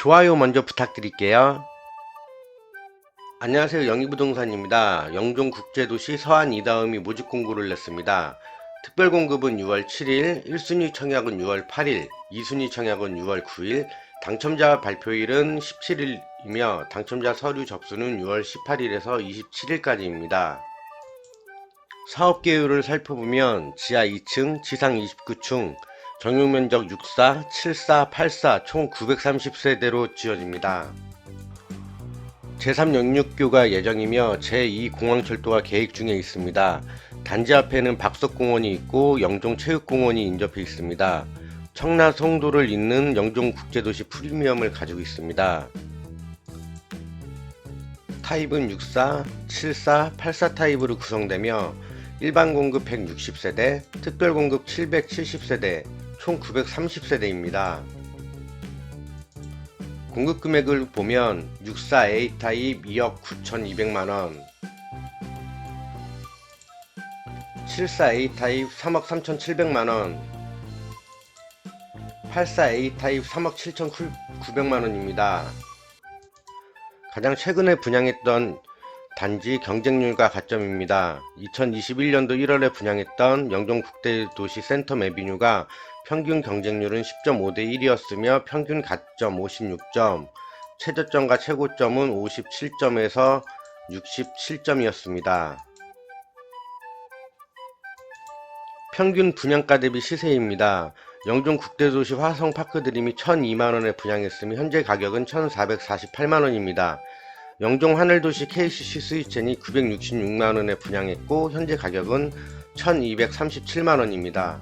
좋아요 먼저 부탁드릴게요. 안녕하세요. 영희부동산입니다. 영종국제도시 서안 이다음이 모집 공고를 냈습니다. 특별 공급은 6월 7일, 1순위 청약은 6월 8일, 2순위 청약은 6월 9일, 당첨자 발표일은 17일이며 당첨자 서류 접수는 6월 18일에서 27일까지입니다. 사업 계율을 살펴보면 지하 2층, 지상 29층, 정용면적 64, 74, 84 총 930세대로 지어집니다. 제3영육교가 예정이며 제2공항철도가 계획 중에 있습니다. 단지 앞에는 박석공원이 있고 영종체육공원이 인접해 있습니다. 청라 송도를 잇는 영종국제도시 프리미엄을 가지고 있습니다. 타입은 64, 74, 84 타입으로 구성되며 일반 공급 160세대, 특별 공급 770세대, 총 930세대입니다. 공급 금액을 보면 64A 타입 2억 9,200만원, 74A 타입 3억 3,700만원, 84A 타입 3억 7,900만원입니다. 가장 최근에 분양했던 단지 경쟁률과 가점입니다. 2021년도 1월에 분양했던 영종국제도시 센텀 에비뉴가 평균 경쟁률은 10.5대 1이었으며 평균 가점 56점, 최저점과 최고점은 57점에서 67점이었습니다. 평균 분양가 대비 시세입니다. 영종국제도시 화성파크 드림이 1,002만원에 분양했으며 현재 가격은 1,448만원입니다. 영종 하늘도시 KCC 스위첸이 966만원에 분양했고 현재 가격은 1237만원입니다.